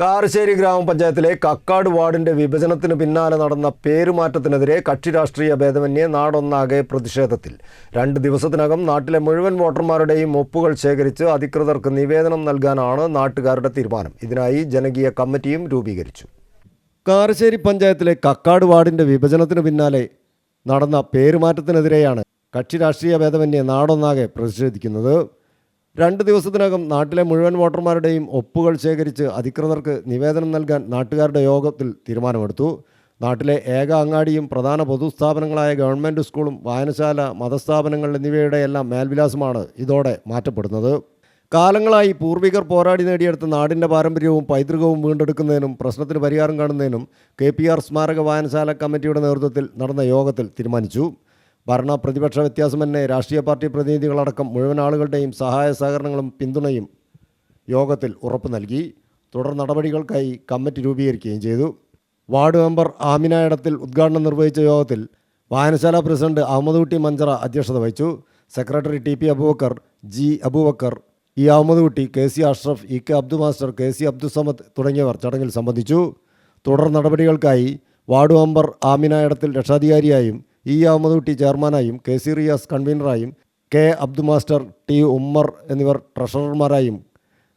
കാരശ്ശേരി ഗ്രാമപഞ്ചായത്തിലെ കക്കാട് വാർഡിന്റെ വിഭജനത്തിന് പിന്നാലെ നടന്ന പേരുമാറ്റത്തിനെതിരെ കക്ഷി രാഷ്ട്രീയ ഭേദമന്യേ നാടൊന്നാകെ പ്രതിഷേധത്തിൽ. രണ്ട് ദിവസത്തിനകം നാട്ടിലെ മുഴുവൻ വോട്ടർമാരുടെയും ഒപ്പുകൾ ശേഖരിച്ച് അധികൃതർക്ക് നിവേദനം നൽകാനാണ് നാട്ടുകാരുടെ തീരുമാനം. ഇതിനായി ജനകീയ കമ്മിറ്റിയും രൂപീകരിച്ചു. കാരശ്ശേരി പഞ്ചായത്തിലെ കക്കാട് വാർഡിന്റെ വിഭജനത്തിന് പിന്നാലെ നടന്ന പേരുമാറ്റത്തിനെതിരെയാണ് കക്ഷി രാഷ്ട്രീയ ഭേദമന്യേ നാടൊന്നാകെ പ്രതിഷേധിക്കുന്നത്. രണ്ട് ദിവസത്തിനകം നാട്ടിലെ മുഴുവൻ വോട്ടർമാരുടെയും ഒപ്പുകൾ ശേഖരിച്ച് അധികൃതർക്ക് നിവേദനം നൽകാൻ നാട്ടുകാരുടെ യോഗത്തിൽ തീരുമാനമെടുത്തു. നാട്ടിലെ ഏക അങ്ങാടിയും പ്രധാന പൊതുസ്ഥാപനങ്ങളായ ഗവൺമെന്റ് സ്കൂളും വായനശാല മതസ്ഥാപനങ്ങൾ എന്നിവയുടെ എല്ലാം മേൽവിലാസമാണ് ഇതോടെ മാറ്റപ്പെടുന്നത്. കാലങ്ങളായി പൂർവികർ പോരാടി നേടിയെടുത്ത നാടിന്റെ പാരമ്പര്യവും പൈതൃകവും വീണ്ടെടുക്കുന്നതിനും പ്രശ്നത്തിന് പരിഹാരം കാണുന്നതിനും കെ പി ആർ സ്മാരക വായനശാല കമ്മിറ്റിയുടെ നേതൃത്വത്തിൽ നടന്ന യോഗത്തിൽ തീരുമാനിച്ചു. ഭരണ പ്രതിപക്ഷ വ്യത്യാസമന്യേ രാഷ്ട്രീയ പാർട്ടി പ്രതിനിധികളടക്കം മുഴുവൻ ആളുകളുടെയും സഹായ സഹകരണങ്ങളും പിന്തുണയും യോഗത്തിൽ ഉറപ്പ് നൽകി. തുടർ നടപടികൾക്കായി കമ്മിറ്റി രൂപീകരിക്കുകയും ചെയ്തു. വാർഡ് മെമ്പർ ആമിന ഇടത്തിൽ ഉദ്ഘാടനം നിർവഹിച്ച യോഗത്തിൽ വായനശാല പ്രസിഡന്റ് അഹമ്മദ്കുട്ടി മഞ്ചറ അധ്യക്ഷത വഹിച്ചു. Secretary T P Abubakar G Abubakar E Ahammedkutty K C Ashraf E K Abdu master K C Abdussamad തുടങ്ങിയവർ ചടങ്ങിൽ സംബന്ധിച്ചു. തുടർ നടപടികൾക്കായി വാർഡ് മെമ്പർ ആമിന ഇടത്തിൽ രക്ഷാധികാരിയായും ഇ അഹമ്മദ്കുട്ടി ചെയർമാനായും K C Riyas കൺവീനറായും K Abdu master T Ummer എന്നിവർ ട്രഷറർമാരായും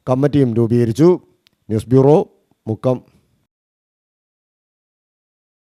കമ്മിറ്റിയും രൂപീകരിച്ചു. News bureau Mukkam.